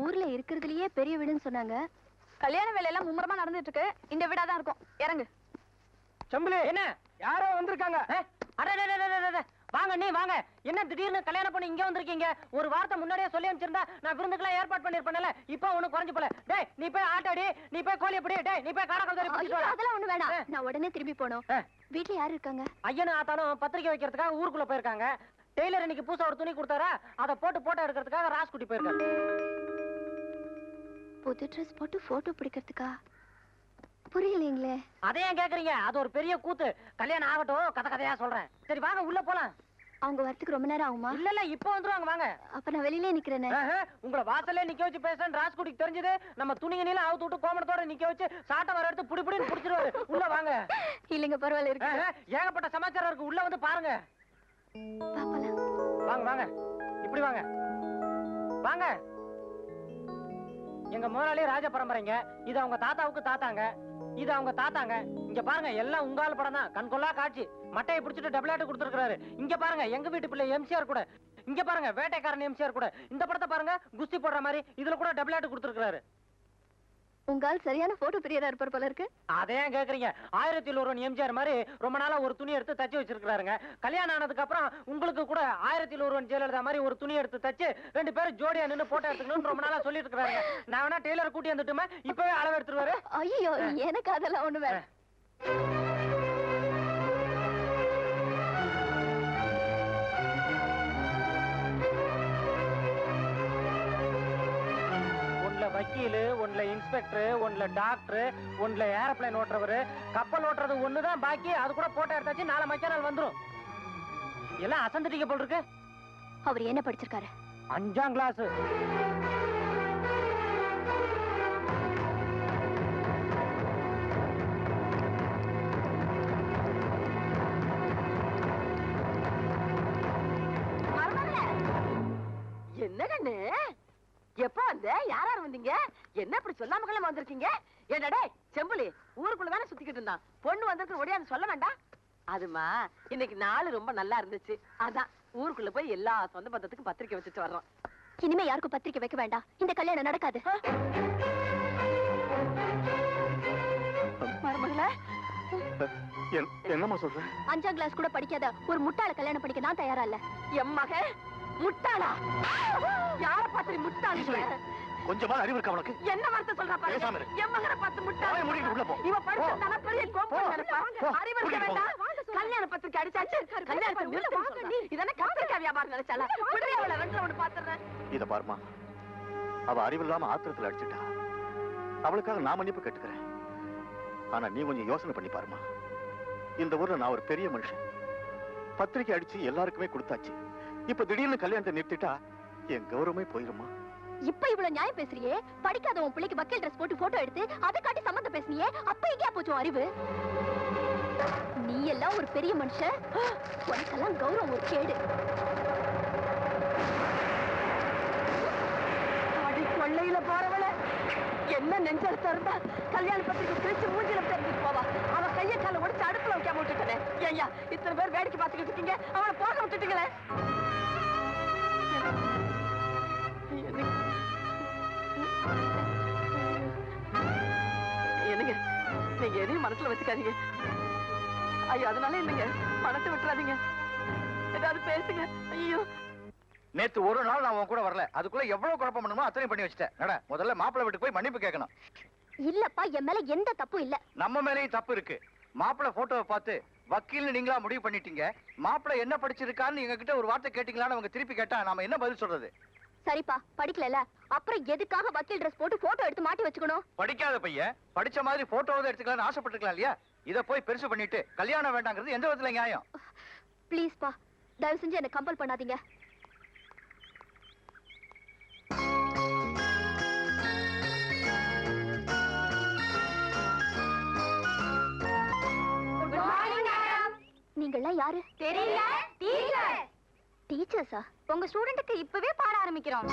ஊர்ல இருக்கிறதுலயே பெரிய வீடுன்னு சொன்னாங்க. கல்யாண வேலையெல்லாம் மும்முரமா நடந்துட்டு இருக்கு இந்த வீடா தான் இருக்கும். இறங்கு. செம்புலி என்ன? யாரோ வந்திருக்காங்க. வாங்க நீ வாங்க. என்ன திடீர்னு கல்யாணம் பண்ணி இங்க வந்திருக்கீங்க? ஒரு வார்த்தை முன்னாடியே சொல்லி அனுப்பிச்சிருந்தா நான் விருந்துக்கெல்லாம் ஏற்பாடு பண்ணிருப்பேன்ல இப்போ ஒண்ணு குறைஞ்சு போல. டேய் நீ போய் ஆட்டாடி நீ போய் கோழி எப்படி டேய் நீ போய் காடக்கல் ஐயோ, அதெல்லாம் ஒண்ணு வேணாம். நான் உடனே திரும்பி போனோம். வீட்ல யாரு இருக்காங்க? ஐயனும் ஆத்தாலும் பத்திரிக்கை வைக்கிறதுக்காக ஊருக்குள்ள போயிருக்காங்க. டெய்லர் இன்னைக்கு புதுசா ஒரு துணி கொடுத்தாரா? அதை போட்டு போட்டோ எடுக்கிறதுக்காக ராஸ்குட்டி போயிருக்காரு. புது ட்ரெஸ் போட்டு போட்டோ பிடிக்கிறதுக்கா? புரியலைங்களே. அதை ஏன் கேக்குறீங்க? அது ஒரு பெரிய கூத்து. கல்யாணம் ஆகட்டும் கதை கதையா சொல்றேன். சரி வாங்க உள்ள போலாம். அவங்க வரத்துக்கு ரொம்ப நேரம் ஆகுமா? இல்ல இல்ல இப்போ வந்துருவாங்க வாங்க. அப்ப நான் வெளியிலே நிக்கிறேனே. உங்களை வாசல்ல நிக்க வச்சு பேசுறேன். ராஸ்குடிக்கு தெரிஞ்சது நம்ம துணிங்க நீல அவுத்து விட்டு கோமணத்தோட நிக்க வச்சு சாட்டை வர எடுத்து புடி புடின்னு புடிச்சிருவாரு. உள்ள வாங்க. இல்லைங்க பரவாயில்ல இருக்கு. ஏகப்பட்ட சமாச்சாரம் இருக்கு. உள்ள வந்து பாருங்க. வாங்க வாங்க. இப்படி வாங்க. வாங்க. எங்க முதலாளி ராஜ பரம்பரைங்க. இது அவங்க தாத்தாவுக்கு தாத்தாங்க. இது அவங்க தாத்தாங்க. இங்க பாருங்க எல்லாம் உங்கால் படம் தான். கண்கொள்ளா காட்சி. மட்டையை பிடிச்சிட்டு டபுளாட்டு கொடுத்துருக்காரு இங்க பாருங்க எங்க வீட்டு பிள்ளை எம்சிஆர் கூட. இங்க பாருங்க வேட்டைக்காரன் எம்சிஆர் கூட. இந்த படத்தை பாருங்க குஸ்தி போடுற மாதிரி. இதுல கூட டபுளாட்டு கொடுத்துருக்காரு உங்க ஆள் சரியான போட்டோ பிரியரா இருப்பார் போல இருக்கு. அதே ஏன் கேக்குறீங்க? ஆயிரத்தி ஒரு எம்ஜிஆர் மாதிரி ரொம்ப நாளா ஒரு துணி எடுத்து தச்சு வச்சிருக்காருங்க கல்யாணம் ஆனதுக்கு அப்புறம் உங்களுக்கு கூட ஆயிரத்தி ஒருவன் ஜெயலலிதா மாதிரி ஒரு துணி எடுத்து தச்சு ரெண்டு பேரும் ஜோடியா நின்னு போட்டோ எடுத்துக்கணும்னு ரொம்ப நாளா சொல்லிட்டு இருக்காருங்க நான் வேணா டெய்லர் கூட்டி வந்துட்டுமா? இப்பவே அளவு எடுத்துருவாரு. ஐயோ எனக்கு அதெல்லாம் ஒண்ணு வக்கீலு ஒன்ல இன்ஸ்பெக்டர் ஒன்ல டாக்டர் ஒன்ல ஏரோப்ளேன் ஓட்டுறவரு. கப்பல் ஓட்டுறது ஒண்ணுதான் பாக்கி அது கூட போட்டோ எடுத்தாச்சு நாளை மக்கிய நாள் வந்துரும். எல்லாம் அசந்துட்டீங்க போல் இருக்கு. அவர் என்ன படிச்சிருக்காரு? அஞ்சாம் கிளாஸ் என்ன கண்ணு எப்ப வந்த யார் யார் வந்தீங்க என்ன இப்படி சொல்லாம கிளம்ப வந்திருக்கீங்க என்னடே செம்புலி ஊருக்குள்ள தானே சுத்திக்கிட்டு இருந்தான் பொண்ணு வந்திருக்கு ஒடியான்னு சொல்ல வேண்டாம் அதுமா இன்னைக்கு நாள் ரொம்ப நல்லா இருந்துச்சு. அதான் ஊருக்குள்ள போய் எல்லா சொந்த பந்தத்துக்கும் பத்திரிக்கை வச்சுட்டு வர்றோம். இனிமே யாருக்கும் பத்திரிக்கை வைக்க வேண்டாம். இந்த கல்யாணம் நடக்காது. மருமகளே? என்னம்மா சொல்ற? அஞ்சாம் கிளாஸ் கூட படிக்காத ஒரு முட்டாள கல்யாணம் படிக்க நான் தயாரா இல்ல. என் மக முட்டாளா? யார பார்த்து நீ முட்டாளி கொஞ்சமா அறிவு இருக்கா உனக்கு? என்ன வார்த்தை சொல்றா பேசாம பாரு. என் மகனை பார்த்து வாயை மூடிட்டு உள்ள போ. இவ படிச்சிருந்தானா பெரிய கோப்பு போ. நினைப்பா. அறிவு இருக்க. வேண்டாம். கல்யாண பத்திரிக்கை அடிச்சாச்சு. கல்யாணத்தை நிறுத்து சொல்றா. இதென்ன கத்திரிக்காய் வியாபாரம் நினைச்சாலா விடுறே அவளை ரெண்டு ஒன்று பாத்துறேன். இத பாருமா அவ அறிவில்லாம ஆத்திரத்துல அடிச்சிட்டா. அவளுக்காக நான் மன்னிப்பு கேட்டுக்கிறேன். ஆனா நீ கொஞ்சம் யோசனை பண்ணி பாருமா இந்த ஊர்ல நான் ஒரு பெரிய மனுஷன். பத்திரிக்கை அடிச்சு எல்லாருக்குமே கொடுத்தாச்சு. இப்ப திடீர்னு கல்யாணத்தை நிறுத்திட்டா என் கௌரவமே போயிருமா இப்ப இவ்வளவு நியாயம் பேசுறியே? படிக்காத உன் பிள்ளைக்கு வக்கீல் ட்ரெஸ் போட்டு போட்டோ எடுத்து அதை காட்டி சம்மந்த பேசுனியே? அப்ப எங்கேயா போச்சு அறிவு? நீ எல்லாம் ஒரு பெரிய மனுஷன். உனக்கெல்லாம் கௌரவம் ஒரு கேடு. அடி கொள்ளையில போறவள என்ன நெஞ்சல் இருந்தா கல்யாண பத்திரிக்கை பிரிச்சு மூஞ்சில தெரிஞ்சுட்டு போவா. அவ கைய கால உடைச்சு அடுப்புல வைக்காம விட்டுட்டனே. ஐயா இத்தனை பேர் வேடிக்கை பார்த்துக்கிட்டு இருக்கீங்க. அவளை போக விட்டுட்டீங்களே. என்னங்க நீங்க எதையும் மனசுல வச்சுக்காதீங்க. ஐயோ அதனால இல்லைங்க மனசை விட்டுறாதீங்க. ஏதாவது பேசுங்க ஐயோ. நேத்து ஒரு நாள் நான் உன் கூட வரல. அதுக்குள்ள எவ்வளவு குழப்பம் பண்ணுமோ அத்தனை பண்ணி வச்சிட்டேன். நட முதல்ல மாப்பிள்ளை வீட்டுக்கு போய் மன்னிப்பு கேட்கணும். இல்லப்பா என் மேல எந்த தப்பும் இல்ல. நம்ம மேலேயும் தப்பு இருக்கு. மாப்பிள்ளை போட்டோவை பார்த்து வக்கீல்னு நீங்களா முடிவு பண்ணிட்டீங்க? மாப்பிள்ளை என்ன படிச்சிருக்கான்னு எங்க கிட்ட ஒரு வார்த்தை கேட்டீங்களான்னு அவங்க திருப்பி கேட்டா நாம என்ன பதில் சொல்றது? சரிப்பா படிக்கல அப்புறம் எதுக்காக வக்கீல் ட்ரெஸ் போட்டு போட்டோ எடுத்து மாட்டி வச்சுக்கணும்? படிக்காத பையன் படிச்ச மாதிரி போட்டோவை எடுத்துக்கலாம்னு ஆசைப்பட்டிருக்கலாம் இல்லையா? இத போய் பெருசு பண்ணிட்டு கல்யாணம் வேண்டாங்கிறது எந்த விதத்துல நியாயம்? ப்ளீஸ்ப்பா தயவு செஞ்சு என்ன கம்பல் பண்ணாதீங்க. நீங்கெல்லாம் யாரு? தெரியல டீச்சர் டீச்சர்ஸா உங்க ஸ்டூடெண்ட்டுக்கு இப்பவே பாட ஆரம்பிக்கிறோம்.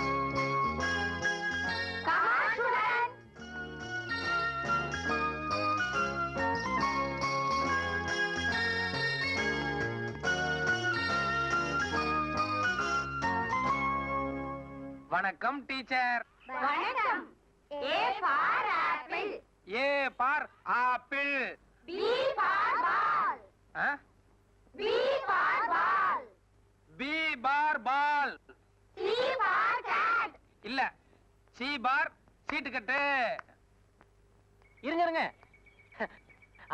வணக்கம் டீச்சர். வணக்கம். A for apple A for apple B for ball ah? B for ball B for ball C for cat இல்ல சி பார் சீட்டு கட்டு. இருங்க இருங்க.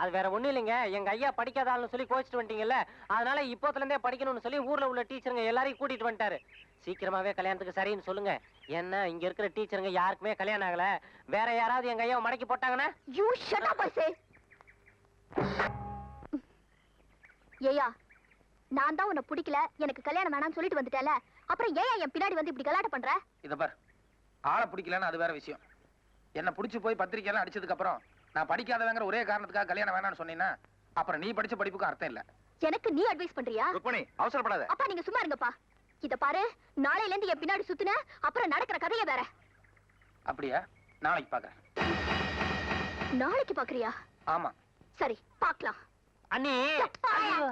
அது வேற ஒண்ணும் இல்லைங்க. எங்க ஐயா படிக்காத ஆளுன்னு சொல்லி கோச்சிட்டு வந்துட்டீங்கல்ல அதனால இப்போத்துல இருந்தே படிக்கணும்னு சொல்லி ஊர்ல உள்ள டீச்சருங்க எல்லாரையும் கூட்டிட்டு வந்துட்டாரு. சீக்கிரமாவே கல்யாணத்துக்கு சரின்னு சொல்லுங்க. என்ன இங்க இருக்கிற டீச்சருங்க யாருக்குமே கல்யாணம் ஆகல. வேற யாராவது எங்க ஐயாவை மடக்கி போட்டாங்கன்னா? யூ ஷட் அப் ஏயா நான் தான் உன்னை பிடிக்கல. எனக்கு கல்யாணம் வேணாம்னு சொல்லிட்டு வந்துட்டேல அப்புறம் ஏன் என் பின்னாடி வந்து இப்படி கலாட்டம் பண்ற? இத பார். ஆளை பிடிக்கலன்னு அது வேற விஷயம். என்ன பிடிச்சு போய் பத்திரிக்கை எல்லாம் அடிச்சதுக்கு அப்புறம் நான் படிக்காதவங்கிற ஒரே காரணத்துக்காக கல்யாணம் வேணாம்னு சொன்னீங்கன்னா அப்புறம் நீ படிச்ச படிப்புக்கு அர்த்தம் இல்ல. எனக்கு நீ அட்வைஸ் பண்றியா? ருக்மணி அவசரப்படாத. அப்பா நீங்க சும்மா இருங்கப்பா. இத பாரு நாளையில இருந்து என் பின்னாடி சுத்துன அப்புறம் நடக்கிற கதைய வேற. அப்படியா? நாளைக்கு பாக்குறேன். நாளைக்கு பாக்குறியா? ஆமா. சரி பாக்கலாம். அண்ணி. ஐயோ!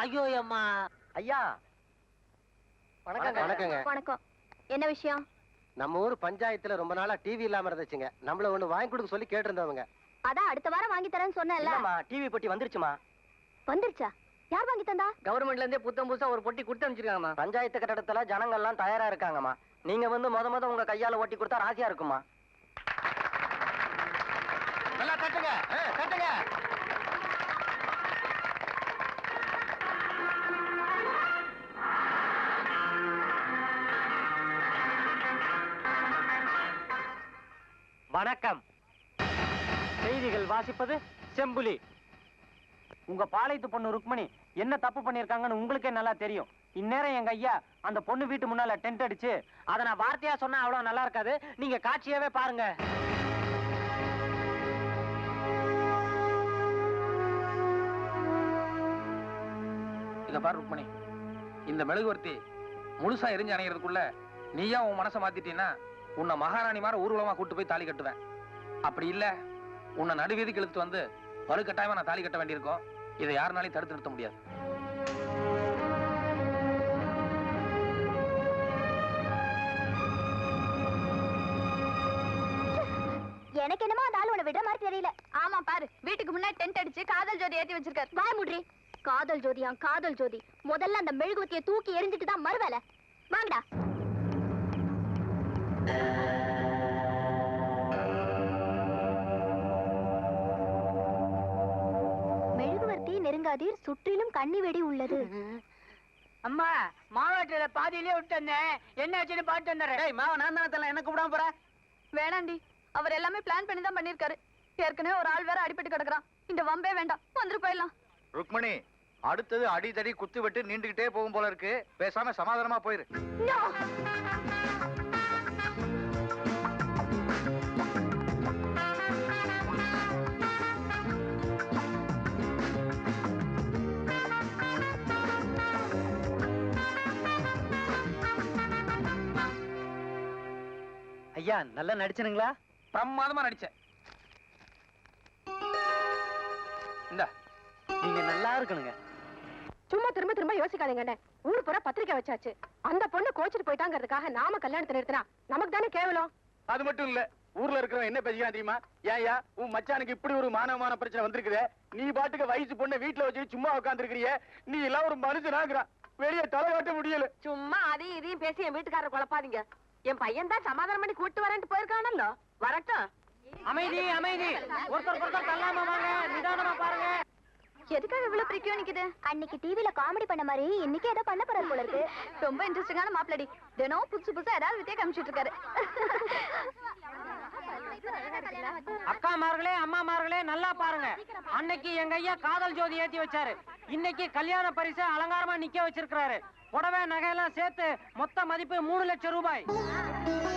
ஐயோ அம்மா! ஐயா! வணக்கங்க. வணக்கம். என்ன விஷயம்? நம்ம ஊர் பஞ்சாயத்துல ரொம்ப நாளா டிவி இல்லாம இருந்துச்சுங்க. நம்மள ஒண்ணு வாங்கி கொடுக்க சொல்லி கேட்டிருந்தவங்க. அதான் அடுத்த வாரம் வாங்கி தரேன்னு சொன்னேன்ல. டிவி பொட்டி வந்துருச்சுமா? வந்துருச்சா? யார் வாங்கி தந்தா? கவர்மெண்ட்ல இருந்தே புத்தம் புதுசா ஒரு பொட்டி கொடுத்து அனுப்பிச்சிருக்காங்கம்மா. பஞ்சாயத்து கட்டடத்துல ஜனங்க எல்லாம் தயாரா இருக்காங்கம்மா. நீங்க வந்து முத முத உங்க கையால ஒட்டி கொடுத்தா ராசியா இருக்குமா நல்லா கட்டுங்க கட்டுங்க வணக்கம். செய்திகள் வாசிப்பது செம்புலி. உங்க பாளையத்து பொண்ணு ருக்மணி என்ன தப்பு பண்ணிருக்காங்கன்னு உங்களுக்கே நல்லா தெரியும். இந்நேரம் எங்க ஐயா அந்த பொண்ணு வீட்டு முன்னால டென்ட் அடிச்சு அதை நான் வார்த்தையா சொன்னா அவ்வளவு நல்லா இருக்காது. நீங்க காட்சியாவே பாருங்க. இத பாரு ருக்மணி. இந்த மெழுகுவர்த்தி முழுசா எரிஞ்சு அணைகிறதுக்குள்ள நீயா உன் மனசை மாத்திட்டீன்னா உன்னை மகாராணி மாதிரி ஊர்வலமா கூட்டு போய் தாலி கட்டுவேன். அப்படி இல்ல உன்னை நடுவீதிக்கு இழுத்து வந்து வலுக்கட்டாயமா நான் தாலி கட்ட வேண்டியிருக்கோம். இதை யாருனாலையும் தடுத்து நிறுத்த முடியாது. எனக்கு என்னமோ அந்த ஆள் உன்னை விட மாதிரி தெரியல. ஆமா பாரு. வீட்டுக்கு முன்னாடி டென்ட் அடிச்சு காதல் ஜோதி ஏத்தி வச்சிருக்காரு. வாய் முட்ரி காதல் ஜோதியா காதல் ஜோதி. முதல்ல அந்த மெழுகுவத்திய தூக்கி எரிஞ்சிட்டு தான் மறுவேலை. நெருங்காதீர் சுற்றிலும் கண்ணி வெடி உள்ளது. அம்மா மாவட்டத்துல பாதியிலே விட்டு வந்தேன். என்ன ஆச்சுன்னு பாட்டு வந்துடுறேன். மாவ நான் தானே என்ன கூப்பிடாம போற? வேணாண்டி அவர் எல்லாமே பிளான் பண்ணி தான் பண்ணிருக்காரு ஏற்கனவே ஒரு ஆள் வேற அடிபட்டு கிடக்குறான். இந்த வம்பே வேண்டாம். வந்துட்டு போயிடலாம். ருக்மணி அடுத்தது அடிதடி குத்து வெட்டு நீண்டுகிட்டே போகும் போல இருக்கு. பேசாம சமாதானமா போயிரு. ஐயா நல்லா நடிச்சனுங்களா பிரமாதமா நடிச்சேன். இந்த. நீங்க நல்லா இருக்கணுங்க. சும்மா திரும்ப திரும்ப யோசிக்காதீங்கண்ணே ஊர் பூரா பத்திரிக்கை வச்சாச்சு. அந்த பொண்ணு கோச்சிட்டு போயிட்டாங்கிறதுக்காக நாம கல்யாணத்தை நிறுத்தினா நமக்கு தானே கேவலம்? அது மட்டும் இல்ல ஊர்ல இருக்கிறவன் என்ன பேசிக்கலாம் தெரியுமா? ஏயா உன் மச்சானுக்கு இப்படி ஒரு மானவமான பிரச்சனை வந்திருக்குதே. நீ பாட்டுக்கு வயசு பொண்ணை வீட்டுல வச்சு சும்மா உட்காந்துருக்கிறிய நீ எல்லாம் ஒரு மனுஷனாக்குறான் வெளியே தலை காட்ட முடியல. சும்மா அதையும் இதையும் பேசி என் வீட்டுக்காரர் குழப்பாதீங்க. என் பையன் தான் சமாதானம் பண்ணி கூட்டு வரேன்ட்டு போயிருக்கானല്ലോ வரட்டும். அமைதி அமைதி. ஒருத்தர் ஒருத்தர் தள்ளாம வாங்க. நிதானமா பாருங்க. எதுக்காக இவ்வளவு பிரிக்கும் நிக்குது? அன்னைக்கு டிவில காமெடி பண்ண மாதிரி இன்னைக்கு ஏதோ பண்ண போறாரு போல இருக்கு. ரொம்ப இன்ட்ரெஸ்டிங்கான மாப்பிளடி தினம் புதுசு புதுசா ஏதாவது வித்தியா காமிச்சிட்டு இருக்காரு அக்காமார்களே அம்மாமார்களே நல்லா பாருங்க. அன்னைக்கு எங்க ஐயா காதல் ஜோதி ஏத்தி வச்சாரு. இன்னைக்கு கல்யாண பரிசு அலங்காரமா நிக்க வச்சிருக்கிறாரு. புடவை நகையெல்லாம் சேர்த்து மொத்த மதிப்பு மூணு லட்சம் ரூபாய்.